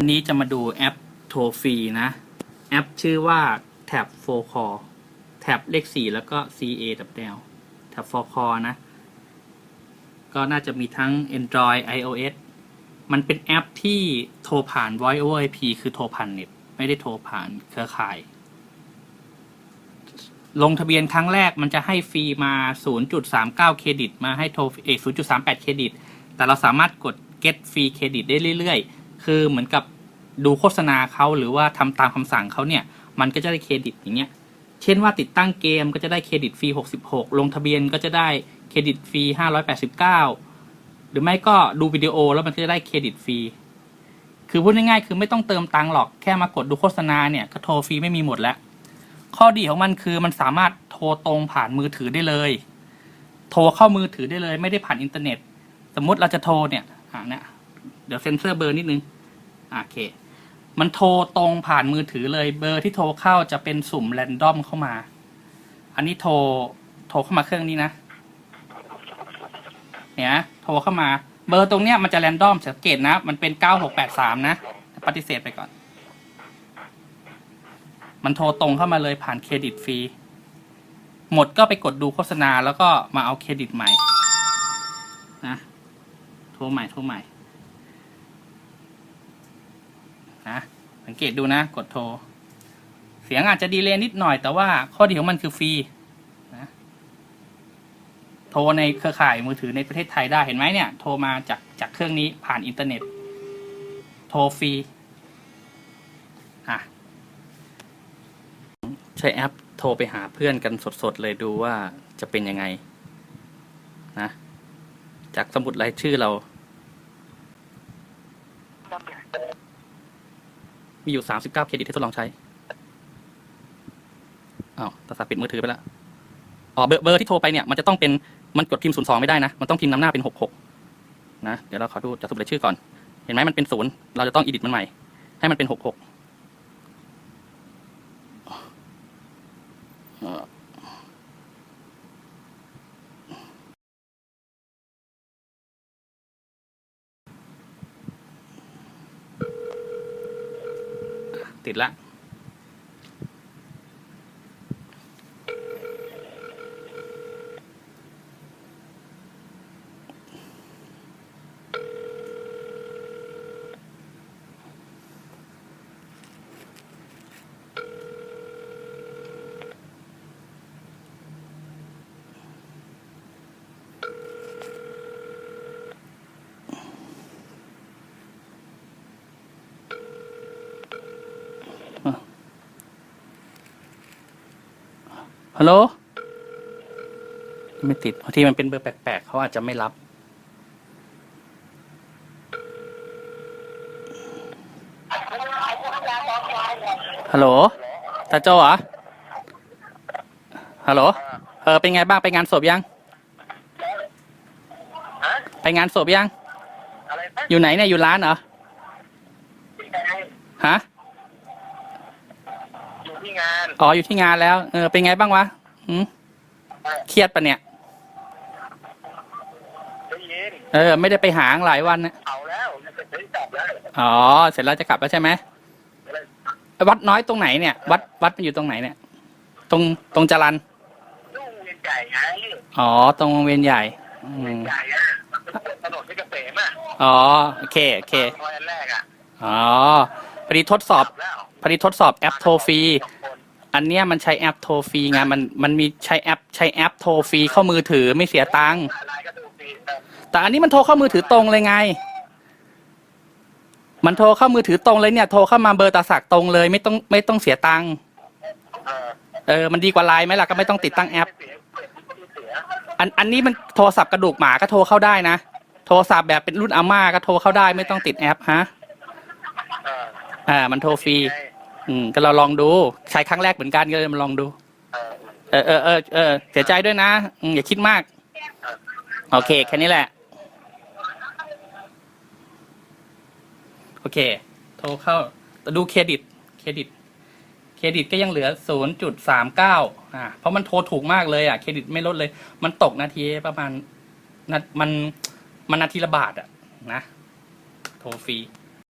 วันนี้จะมาดูแอปโทรฟรีนะ แอปชื่อว่า Tab 4 Core แท็บเลข 4 แล้วก็ CA ดับแนว Tab 4 Core นะ ก็น่าจะมีทั้ง Android iOS มันเป็นแอปที่โทรผ่าน Voice over IP คือโทรผ่านเน็ต ไม่ได้โทรผ่านเครือข่าย ลงทะเบียนครั้งแรกมันจะให้ฟรีมา 0.39 เครดิต มาให้โทรเอ0.38 เครดิต แต่เราสามารถกด get ฟรีเครดิตได้เรื่อยๆ คือเหมือนกับดูโฆษณาเขาหรือว่าทำตามคำสั่งเขาเนี่ย มันก็จะได้เครดิตอย่างเงี้ย เช่นว่าติดตั้งเกมก็จะได้เครดิตฟรี 66 ลงทะเบียนก็จะได้เครดิตฟรี 589 หรือไม่ก็ดูวิดีโอแล้วมันก็จะได้เครดิตฟรี คือพูดง่ายๆ คือไม่ต้องเติมตังค์หรอก แค่มากดดูโฆษณาเนี่ยก็โทรฟรีไม่มีหมดแล้ว ข้อดีของมันคือมันสามารถโทรตรงผ่านมือถือได้เลย โทรเข้ามือถือได้เลย ไม่ได้ผ่านอินเทอร์เน็ต สมมติเราจะโทรเนี่ยอ่าเนี่ยเดี๋ยวเซ็นเซอร์เบอร์นิดนึง โอเค มันโทรตรงผ่านมือถือเลยเบอร์ที่โทรเข้าจะเป็นสุ่มแรนดอมเข้ามา อันนี้โทรโทรเข้ามาเครื่องนี้นะ เนี่ยโทรเข้ามา เบอร์ตรงเนี้ยมันจะแรนดอมสังเกตนะ มันเป็น9683นะ ปฏิเสธไปก่อน มันโทรตรงเข้ามาเลยผ่านเครดิตฟรี หมดก็ไปกดดูโฆษณาแล้วก็มาเอาเครดิตใหม่ นะ โทรใหม่ โทรใหม่ นะสังเกตดูนะ กดโทร เสียงอาจจะดีเลย์นิดหน่อยแต่ว่าข้อดีของมันคือฟรีนะโทรในเครือข่ายมือถือในประเทศไทยได้เห็นไหมเนี่ย โทรมาจากจากเครื่องนี้ผ่านอินเทอร์เน็ต โทรฟรีอะใช้แอปโทรไปหาเพื่อนกันสดๆเลยดูว่าจะเป็นยังไงนะจากสมุดรายชื่อเรา มีอยู่สามสิบเก้าเครดิตที่ทดลองใช้อ้าวโทรศัพท์ปิดมือถือไปแล้วอ๋อเบอร์เบอร์ที่โทรไปเนี่ยมันจะต้องเป็นมันกดพิมพ์สองไม่ได้นะ มันต้องพิมพ์นำหน้าเป็นหกหกนะเดี๋ยวเราขอดูจากสมุดรายชื่อก่อน เห็นไหมมันเป็นศูนย์เราจะต้องอีดิทมันใหม่ ให้มันเป็น66เอ่อ ติดละ ฮัลโหล ไม่ติดบางทีมันเป็นเบอร์แปลกๆ เขาอาจจะไม่รับ ฮัลโหล ตาโจเหรอ ฮัลโหล เออ เป็นไงบ้าง ไปงานศพยังฮะไปงานศพยังอะไรนะอยู่ไหนเนี่ย อยู่ร้านเหรอที่ไหนฮะอยู่ที่งานอ๋ออยู่ที่งานแล้วเออเป็นไงบ้างวะหืมเครียดปะเนี่ย ได้ยินเออ ไม่ได้ไปหาหลายวันนะเอาแล้วจะเสร็จได้จับแล้วอ๋อเสร็จแล้วจะกลับแล้วใช่ไหมวัดน้อยตรงไหนเนี่ย วัดวัดมันอยู่ตรงไหนเนี่ย ตรงตรงจรันลูกเวียนใหญ่ไงอ๋อตรงวงเวียนใหญ่อืมใหญ่อะถนนที่เกษมอะอ๋อโอเคโอเคซอยอันแรกอะอ๋อพอดีทดสอบ จัแล้วพอดีทดสอบแอปโทรฟรี สองคน อันเนี้ยมันใช้แอปโทรฟรีไงมันมันมีใช้แอปใช้แอปโทรฟรีเข้ามือถือไม่เสียตังค์แต่อันนี้มันโทรเข้ามือถือตรงเลยไง มันโทรเข้ามือถือตรงเลยเนี่ย โทรเข้ามาเบอร์ตาสักตรงเลย ไม่ต้องไม่ต้องเสียตังค์เออมันดีกว่าไลน์ไหมล่ะก็ไม่ต้องติดตั้งแอป อันอันนี้มันโทรศัพท์กระดูกหมาก็โทรเข้าได้นะโทรศัพท์แบบเป็นรุ่นอาม่าก็โทรเข้าได้ไม่ต้องติดแอปฮะอ่ามันโทรฟรี อืมก็เราลองดูใช้ครั้งแรกเหมือนกันก็เลยมาลองดู เออเออเออเออเสียใจด้วยนะอืมอย่าคิดมาก โอเค แค่นี้แหละ โอเค โทรเข้าดูเครดิต เครดิต เครดิตก็ยังเหลือ 0.39 อ่า เพราะมันโทรถูกมากเลยอะ เครดิตไม่ลดเลย มันตกนาทีประมาณนามัน มันนาทีละบาทอะ นะ โทรฟรี